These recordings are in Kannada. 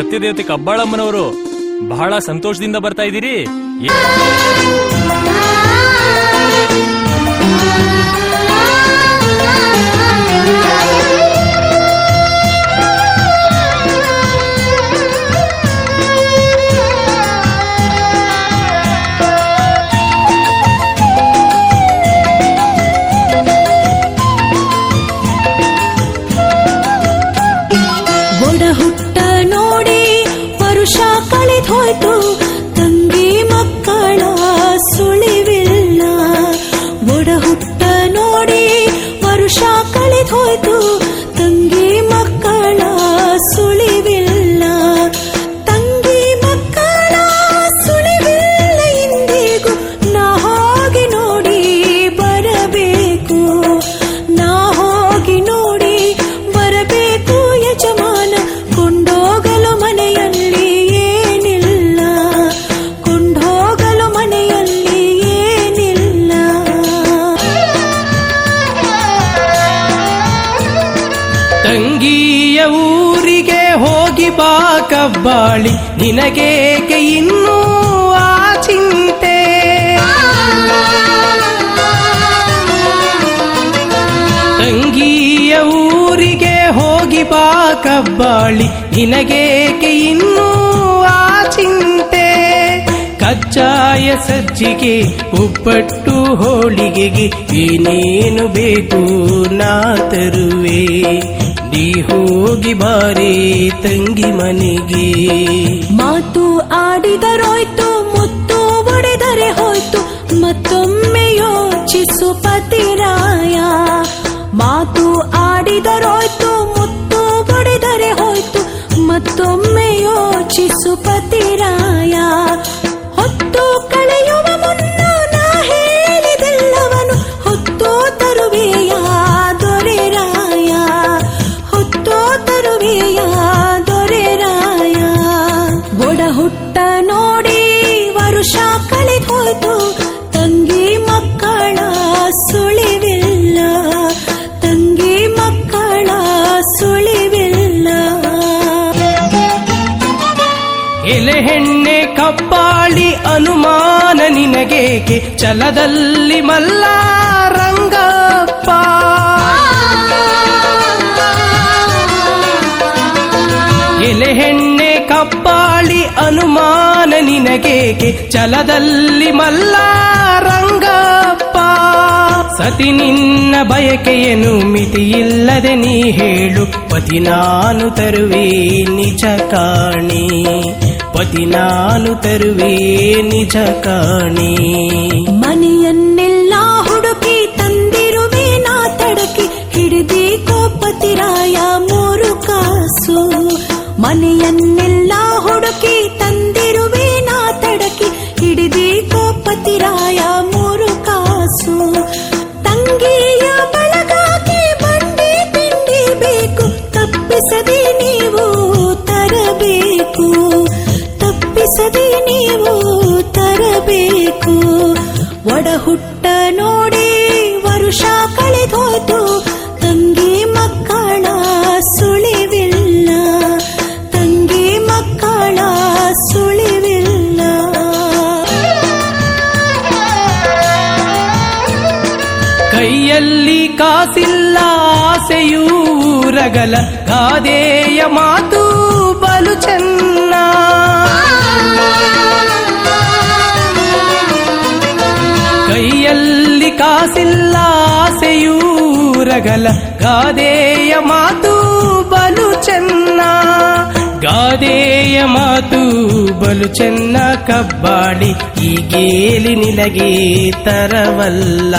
ಸತ್ಯದೇವತೆ ಕಬ್ಬಾಳಮ್ಮನವರು ಬಹಳ ಸಂತೋಷದಿಂದ ಬರ್ತಾ ಇದ್ದೀರಿ? ಹೋಗಿ ಬಾ ಕಬ್ಬಾಳಿ ನಿನಗೇಕೆ ಇನ್ನೂ ಆ ಚಿಂತೆ? ತಂಗಿಯ ಊರಿಗೆ ಹೋಗಿ ಬಾ ಕಬ್ಬಾಳಿ ನಿನಗೇಕೆ ಇನ್ನೂ ಆ ಚಿಂತೆ? ಕಚ್ಚಾಯ ಸಜ್ಜಿಗೆ, ಉಪ್ಪಟ್ಟು ಹೋಳಿಗೆಗೆ ಏನೇನು ಬೇಕು ನಾ ತರುವೆ? ನೀ ಹೋಗಿ ಬಾರಿ ತಂಗಿ ಮನೆಗೆ. ಮಾತು ಆಡಿದರೋಯ್ತು ಮುತ್ತು ಒಡೆದರೆ ಹೋಯ್ತು ಮತ್ತೊಮ್ಮೆ ಯೋಚಿಸು. ಎಲೆ ಹೆಣ್ಣೆ ಕಪ್ಪಾಳಿ ಅನುಮಾನ ನಿನಗೇಕೆ? ಚಲದಲ್ಲಿ ಮಲ್ಲ ರಂಗಪ್ಪ. ಎಲೆ ಹೆಣ್ಣೆ ಕಪ್ಪಾಳಿ ಅನುಮಾನ ನಿನಗೇಕೆ? ಚಲದಲ್ಲಿ ಮಲ್ಲ ರಂಗಪ್ಪ. ಸತಿ ನಿನ್ನ ಬಯಕೆಯನ್ನು ಮಿತಿಯಿಲ್ಲದೆ ನೀ ಹೇಳು, ಪತಿ ನಾನು ತರುವೆ ನಿಜ ಕಾಣಿ. ಪತಿ ನಾನು ತರುವೆ ನಿಜ ಕಾಣಿ. ಮನೆಯನ್ನೆಲ್ಲ ಹುಡುಕಿ ತಂದಿರುವೆ ನಾ ತಡಕಿ. ಹಿಡಿದಿ ಕೋಪತಿರಾಯ ಮೂರು ಕಾಸು. ಮನೆಯನ್ನೆಲ್ಲ ಹುಡುಕಿ ಕೈಯಲ್ಲಿ ಕಾಸಿಲ್ಲ ಆಸೆಯೂರಗಲ ಗಾದೆಯ ಮಾತು ಬಲು ಚೆನ್ನ. ಕೈಯಲ್ಲಿ ಕಾಸಿಲ್ಲ ಆಸೆಯೂರಗಲ ಗಾದೆಯ ಮಾತು ಬಲು ಚೆನ್ನ ಗಾದೆಯ ಮಾತು ಬಲು ಚೆನ್ನ ಕಬ್ಬಾಡಿ ಈ ಗೇಲಿ ನಿನಗೆ ತರವಲ್ಲ.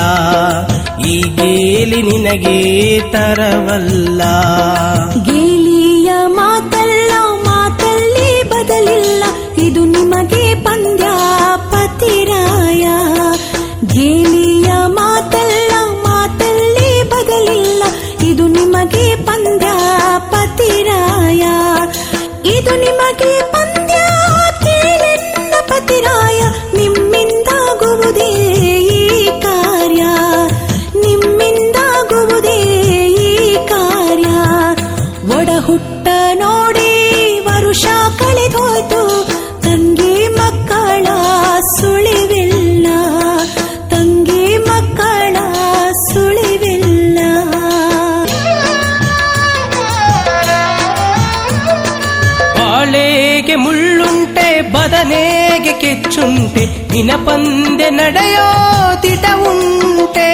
ಈ ಗೇಲಿ ನಿನಗೆ ತರವಲ್ಲ. ಬದನೇಗೆ ಕೆಚ್ಚುಂಟೆ ದಿನ ಪಂದೆ ನಡೆಯೋ ತಿಟ ಉಂಟೆ.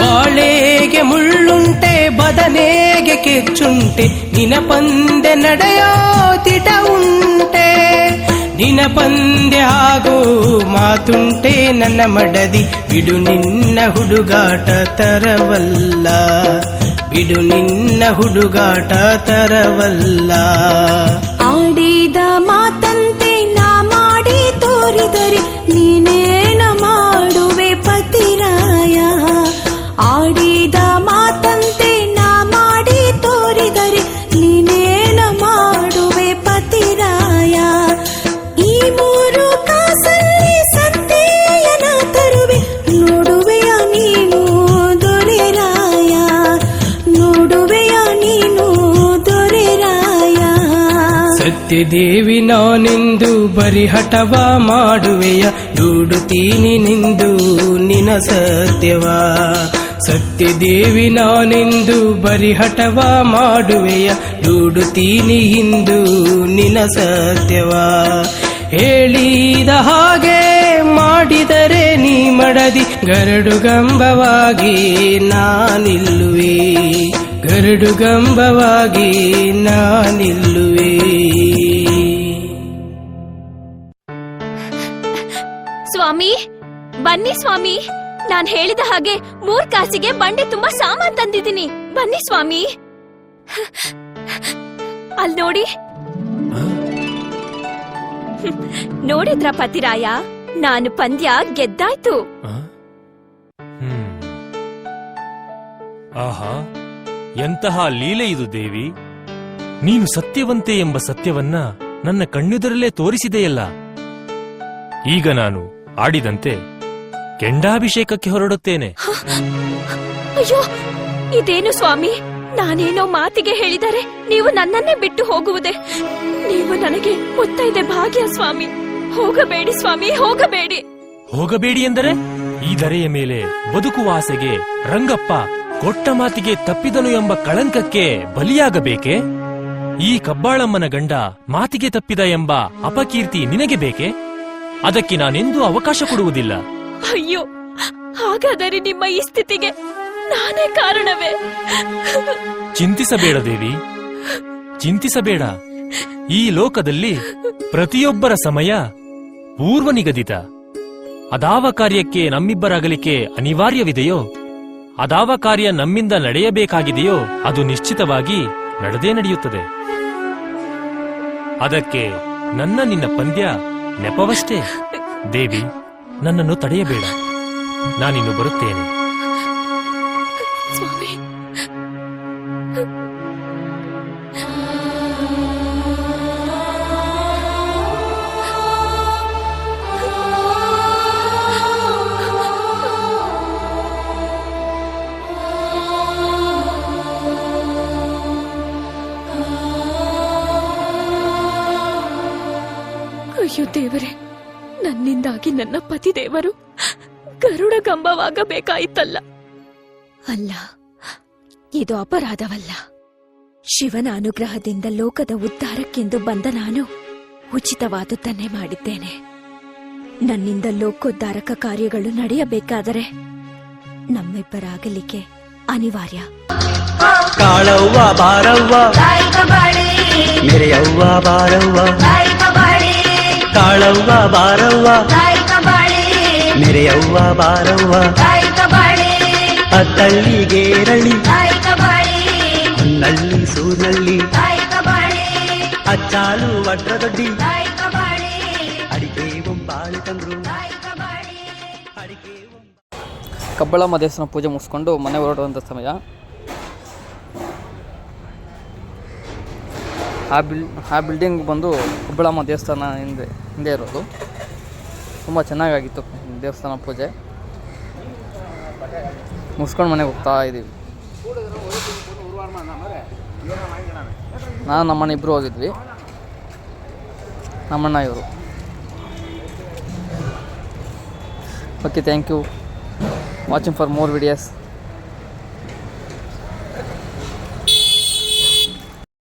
ಬಾಳೆಗೆ ಮುಳ್ಳುಂಟೆ, ಬದನೇಗೆ ಕೆಚ್ಚುಂಟೆ ದಿನ ಪಂದೆ ನಡೆಯೋ ತಿಟ ಉಂಟೆ. ದಿನ ಪಂದೆ ಹಾಗೂ ಮಾತುಂಟೆ ನನ್ನ ಮಡದಿ, ಬಿಡು ನಿನ್ನ ಹುಡುಗಾಟ ತರವಲ್ಲ. ಬಿಡು ನಿನ್ನ ಹುಡುಗಾಟ ತರವಲ್ಲ. ಆಡಿದ ಮಾತಂತೆ ನಾ ಮಾಡಿ ತೋರಿದರೆ ಸತ್ಯದೇವಿ ನಾನೆಂದು ಬರಿ ಹಠವ ಮಾಡುವೆಯ. ದುಡುತ್ತೀನಿ ನಿಂದು ನಿನ ಸತ್ಯವ. ಸತ್ಯದೇವಿ, ನಾನೆಂದು ಬರಿ ಹಠವ ಮಾಡುವೆಯ. ದುಡುತ್ತೀನಿ ಹಿಂದು ನಿನ ಸತ್ಯವ. ಹೇಳಿದ ಹಾಗೆ ಮಾಡಿದರೆ ನೀ ಮಡದಿ. ಗರಡು ಗಂಬವಾಗಿ ನಾನಿಲ್ಲುವೆ. ಗರಡು ಗಂಬವಾಗಿ ನಾನಿಲ್ಲುವೆ. ಸ್ವಾಮಿ ಬನ್ನಿ ಸ್ವಾಮಿ. ನಾನ್ ಹೇಳಿದ ಹಾಗೆ ಮೂರ್ ಕಾಸಿಗೆ ಬಂಡೆ ತುಂಬಾ ಸಾಮಾನ್ ತಂದಿದ್ದೀನಿ. ಬನ್ನಿ ಸ್ವಾಮಿ. ಅಲ್ ನೋಡಿ. ನೋಡಿದ್ರ ಪತಿರಾಯ? ನಾನು ಪಂದ್ಯ ಗೆದ್ದಾಯ್ತು. ಆಹಾ. ಎಂತಹ ಲೀಲೆ ಇದು ದೇವಿ? ನೀನು ಸತ್ಯವಂತೆ ಎಂಬ ಸತ್ಯವನ್ನ ನನ್ನ ಕಣ್ಣೆದುರಲ್ಲೇ ತೋರಿಸಿದೆಯಲ್ಲ. ಈಗ ನಾನು ಆಡಿದಂತೆ ಕೆಂಡಾಭಿಷೇಕಕ್ಕೆ ಹೊರಡುತ್ತೇನೆ. ಅಯ್ಯೋ ಇದೇನು ಸ್ವಾಮಿ? ನಾನೇನೋ ಮಾತಿಗೆ ಹೇಳಿದರೆ ನೀವು ನನ್ನನ್ನೇ ಬಿಟ್ಟು ಹೋಗುವುದೇ? ನೀವು ನನಗೆ ಮುತ್ತೈದೆ ಭಾಗ್ಯ ಸ್ವಾಮಿ. ಹೋಗಬೇಡಿ ಸ್ವಾಮಿ ಹೋಗಬೇಡಿ. ಹೋಗಬೇಡಿ ಎಂದರೆ ಈ ಧರೆಯ ಮೇಲೆ ಬದುಕುವ ಆಸೆಗೆ ರಂಗಪ್ಪ ಕೊಟ್ಟ ಮಾತಿಗೆ ತಪ್ಪಿದನು ಎಂಬ ಕಳಂಕಕ್ಕೆ ಬಲಿಯಾಗಬೇಕೆ? ಈ ಕಬ್ಬಾಳಮ್ಮನ ಗಂಡ ಮಾತಿಗೆ ತಪ್ಪಿದ ಎಂಬ ಅಪಕೀರ್ತಿ ನಿನಗೆ ಬೇಕೆ? ಅದಕ್ಕೆ ನಾನೆಂದೂ ಅವಕಾಶ ಕೊಡುವುದಿಲ್ಲ. ಅಯ್ಯೋ ಹಾಗಾದರೆ ನಿಮ್ಮ ಈ ಸ್ಥಿತಿಗೆ ನಾನೇ ಕಾರಣವೇ? ಚಿಂತಿಸಬೇಡ ದೇವಿ. ಚಿಂತಿಸಬೇಡ. ಈ ಲೋಕದಲ್ಲಿ ಪ್ರತಿಯೊಬ್ಬರ ಸಮಯ ಪೂರ್ವ ನಿಗದಿತ ಅದಾವ ಕಾರ್ಯಕ್ಕೆ ನಮ್ಮಿಬ್ಬರಾಗಲಿಕ್ಕೆ ಅನಿವಾರ್ಯವಿದೆಯೋ? ಅದಾವ ಕಾರ್ಯ ನಮ್ಮಿಂದ ನಡೆಯಬೇಕಾಗಿದೆಯೋ ಅದು ನಿಶ್ಚಿತವಾಗಿ ನಡೆದೇ ನಡೆಯುತ್ತದೆ. ಅದಕ್ಕೆ ನನ್ನ ನಿನ್ನ ಪಂದ್ಯ ನೆಪವಷ್ಟೇ. ದೇವಿ, ನನ್ನನ್ನು ತಡೆಯಬೇಡ. ನಾನಿನ್ನು ಬರುತ್ತೇನೆ. ದೇವರೇ ನನ್ನಿಂದಾಗಿ ನನ್ನ ಪತಿ ದೇವರು ಗರುಡ ಕಂಬವಾಗಬೇಕಾಯಿತಲ್ಲ ಅಲ್ಲ ಇದು ಅಪರಾಧವಲ್ಲ. ಶಿವನ ಅನುಗ್ರಹದಿಂದ ಲೋಕದ ಉದ್ಧಾರಕ್ಕೆಂದು ಬಂದ ನಾನು ಉಚಿತವಾದುದನ್ನೇ ಮಾಡಿದ್ದೇನೆ. ನನ್ನಿಂದ ಲೋಕೋದ್ಧಾರಕ ಕಾರ್ಯಗಳು ನಡೆಯಬೇಕಾದರೆ ನಮ್ಮಿಬ್ಬರಾಗಲಿಕ್ಕೆ ಅನಿವಾರ್ಯ. ಕಾಳವ್ವ ಬಾರವ್ವ ಮೆರೆಯವ್ವ ಬಾರವ್ವ ಕಾಳವ್ವ ಬಾರವ್ವ. ನೆರೆಯವ್ವ ಬಾರವ್ವ. ಅತ್ತಳ್ಳಿ ನಳ್ಳಿ ಸೂರ್ನಳ್ಳಿ. ಅಚ್ಚಾಲು ವಡ್ರದೊಡ್ಡಿ ಅಡಿಕೆ ಒಂಬಾಳು ತಂದ್ರು. ಅಡಿಕೆ ಕಬ್ಬಳಮ್ಮ ದೇವಸ್ಥಾನ ಪೂಜೆ ಮುಗಿಸ್ಕೊಂಡು ಮನೆ ಹೊರಡುವಂಥ ಸಮಯ. ಆ ಬಿಲ್, ಆ ಬಿಲ್ಡಿಂಗ್ ಬಂದು ಹುಬ್ಬಳಮ್ಮ ದೇವಸ್ಥಾನ ಹಿಂದೆ ಹಿಂದೆ ಇರೋದು. ತುಂಬ ಚೆನ್ನಾಗಾಗಿತ್ತು ದೇವಸ್ಥಾನ ಪೂಜೆ. ಮುಗಿಸ್ಕೊಂಡು ಮನೆಗೆ ಹೋಗ್ತಾ ಇದ್ದೀವಿ ನಾನು ನಮ್ಮಣ್ಣ ಇಬ್ಬರು ಹೋಗಿದ್ವಿ. ನಮ್ಮಣ್ಣ ಇವರು. Okay thank you watching for more videos